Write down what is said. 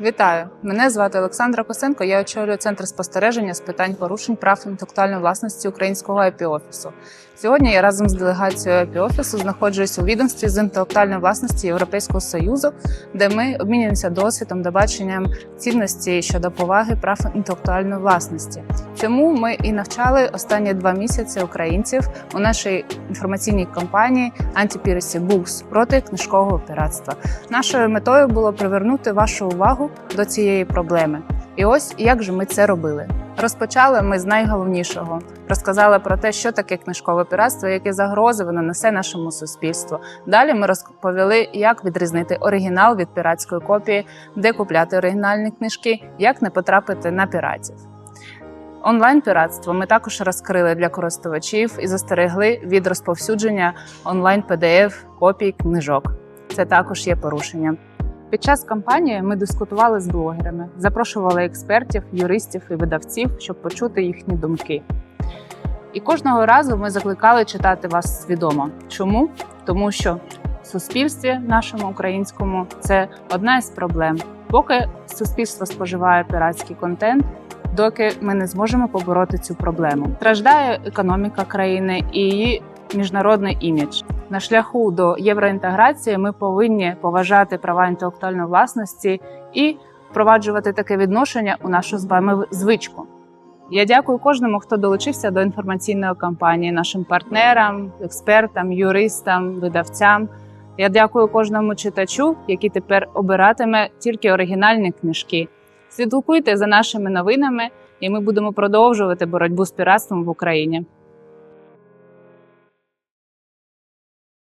Вітаю! Мене звати Олександра Косенко. Я очолюю центр спостереження з питань порушень прав інтелектуальної власності українського ip офісу Сьогодні я разом з делегацією ip офісу знаходжусь у відомстві з інтелектуальної власності Європейського союзу, де ми обмінюємося досвідом та баченням цінності щодо поваги прав інтелектуальної власності. Цьому ми і навчали останні два місяці українців у нашій інформаційній кампанії Anti-Piracy Books проти книжкового піратства. Нашою метою було привернути вашу увагу до цієї проблеми. І ось як же ми це робили. Розпочали ми з найголовнішого. Розказали про те, що таке книжкове піратство, які загрози воно несе нашому суспільству. Далі ми розповіли, як відрізнити оригінал від піратської копії, де купляти оригінальні книжки, як не потрапити на піратів. Онлайн піратство ми також розкрили для користувачів і застерегли від розповсюдження онлайн pdf копій книжок. Це також є порушенням. Під час кампанії ми дискутували з блогерами, запрошували експертів, юристів і видавців, щоб почути їхні думки. І кожного разу ми закликали читати вас свідомо. Чому? Тому що в суспільстві нашому українському це одна із проблем. Поки суспільство споживає піратський контент, доки ми не зможемо побороти цю проблему. Страждає економіка країни і її міжнародний імідж. На шляху до євроінтеграції ми повинні поважати права інтелектуальної власності і впроваджувати таке відношення у нашу з вами звичку. Я дякую кожному, хто долучився до інформаційної кампанії, нашим партнерам, експертам, юристам, видавцям. Я дякую кожному читачу, який тепер обиратиме тільки оригінальні книжки. Слідкуйте за нашими новинами, і ми будемо продовжувати боротьбу з піратством в Україні.